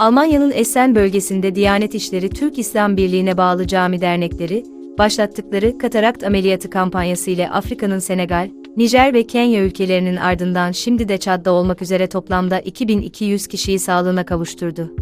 Almanya'nın Essen bölgesinde Diyanet İşleri Türk İslam Birliği'ne bağlı cami dernekleri, başlattıkları katarakt ameliyatı kampanyası ile Afrika'nın Senegal, Nijer ve Kenya ülkelerinin ardından şimdi de Çad'da olmak üzere toplamda 2200 kişiyi sağlığına kavuşturdu.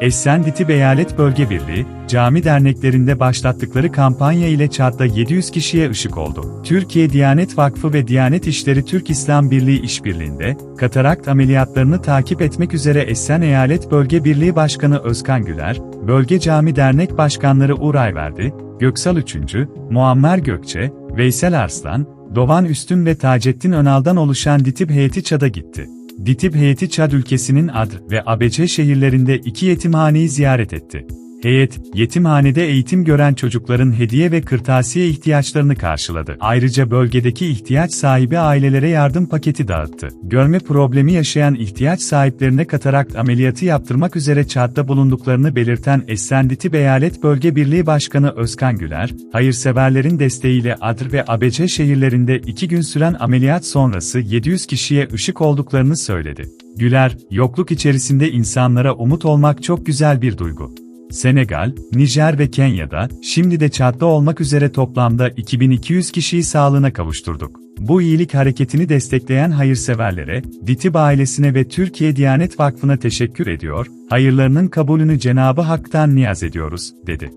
Essen Ditip Eyalet Bölge Birliği, cami derneklerinde başlattıkları kampanya ile Çad'da 700 kişiye ışık oldu. Türkiye Diyanet Vakfı ve Diyanet İşleri Türk İslam Birliği işbirliğinde, katarakt ameliyatlarını takip etmek üzere Essen Eyalet Bölge Birliği Başkanı Özkan Güler, Bölge Cami Dernek Başkanları Uğur Ayverdi, Göksal Üçüncü, Muammer Gökçe, Veysel Arslan, Dovan Üstün ve Taceddin Önal'dan oluşan Ditip heyeti Çad'a gitti. Ditip heyeti Çad ülkesinin Ad ve Abece şehirlerinde iki yetimhaneyi ziyaret etti. Heyet, yetimhanede eğitim gören çocukların hediye ve kırtasiye ihtiyaçlarını karşıladı. Ayrıca bölgedeki ihtiyaç sahibi ailelere yardım paketi dağıttı. Görme problemi yaşayan ihtiyaç sahiplerine katarakt ameliyatı yaptırmak üzere Çad'da bulunduklarını belirten Essen Ditip Eyalet Bölge Birliği Başkanı Özkan Güler, hayırseverlerin desteğiyle Adr ve Abece şehirlerinde iki gün süren ameliyat sonrası 700 kişiye ışık olduklarını söyledi. Güler, yokluk içerisinde insanlara umut olmak çok güzel bir duygu. Senegal, Nijer ve Kenya'da, şimdi de Çad'da olmak üzere toplamda 2200 kişiyi sağlığına kavuşturduk. Bu iyilik hareketini destekleyen hayırseverlere, Ditib ailesine ve Türkiye Diyanet Vakfı'na teşekkür ediyor, hayırlarının kabulünü Cenabı Hak'tan niyaz ediyoruz, dedi.